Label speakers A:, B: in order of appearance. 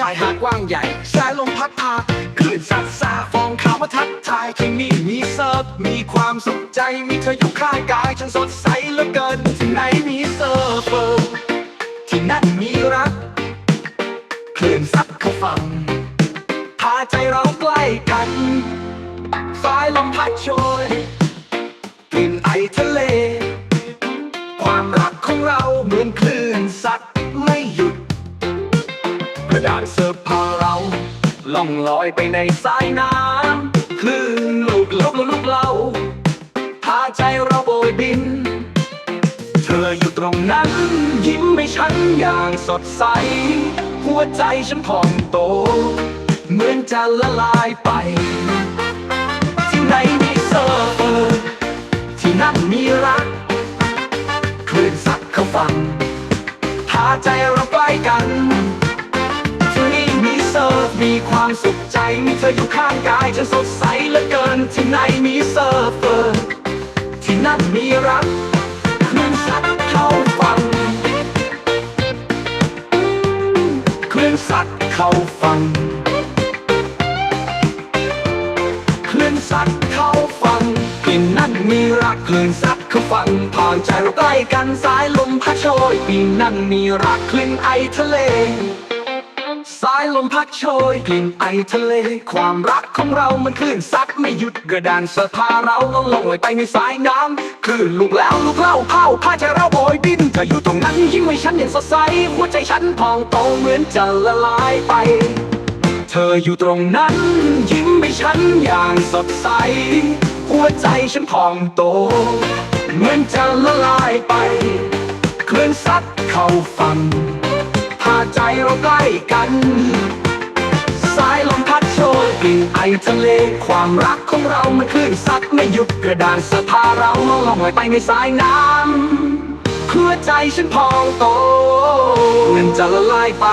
A: ชายหาดกว้างใหญ่ สายลมพัดพาคลื่นซัดซาฟองขาวมาทักทายที่นี่มีเซิร์ฟมีความสุขใจ มีเธออยู่ข้างกาย ฉันสดใสเหลือเกิน ที่ไหนมีเซิร์ฟเวอร์ที่นั่นมีรัก คลื่นซัดเข้าฟังพาใจเราใกล้กัน สายลมพัดโชยกลิ่นไอทะเล ความรักของเราเหมือนคลื่นสัตว์ไม่หยุด ระดานเสิร์ฟพาเราล่องลอยไปในสายน้ำคลื่นลูกลุกลุกเราพาใจเราโบยบิน เธออยู่ตรงนั้น ยิ้มให้ฉันอย่างสดใส หัวใจฉันพองโต เหมือนจะละลายไปที่ไหนมีเซิร์ฟเวอร์ที่นั่นมีรักคลื่นซัดเข้าฟังพาใจเราใกล้กัน มีความสุขใจ มีเธออยู่ข้างกายฉันสดใสเหลือเกิน ที่ไหนมีเซิร์ฟเวอร์ ที่นั่นมีรักคลื่นซัดเข้าฟังคลื่นซัดเข้าฟังคลื่นซัดเข้าฟังกลิ่นนั่นมีรักคลื่นซัดเข้าฟังผ่านใจเราใกล้กันสายลมพัดโชยกลิ่นนั่นมีรักคลื่นไอทะเล มพัดโชยกลิ่นไอทะเล ความรักของเรามันคลื่นซัดไม่หยุดกระดานสะพาเราลงลงลอยไปในสายน้ำคลื่นลูกแล้วลูกเล่าเผาพาใจเราโบยบินเธออยู่ตรงนั้นยิ้มให้ฉันอย่างสดใสหัวใจฉันพองโตเหมือนจะละลายไป เธออยู่ตรงนั้น ยิ้มให้ฉันอย่างสดใส หัวใจฉันพองโต เหมือนจะละลายไปคลื่นซัดเข้าฟัง ใจเราใกล้กัน สายลมพัดโชยกลิ่นไอทะเล ความรักของเรามันคลื่นซัดไม่หยุดกระดานสะพาเราล่องลอยไปในสายน้ำหัวใจฉันพองโตเหมือนจะละลายไป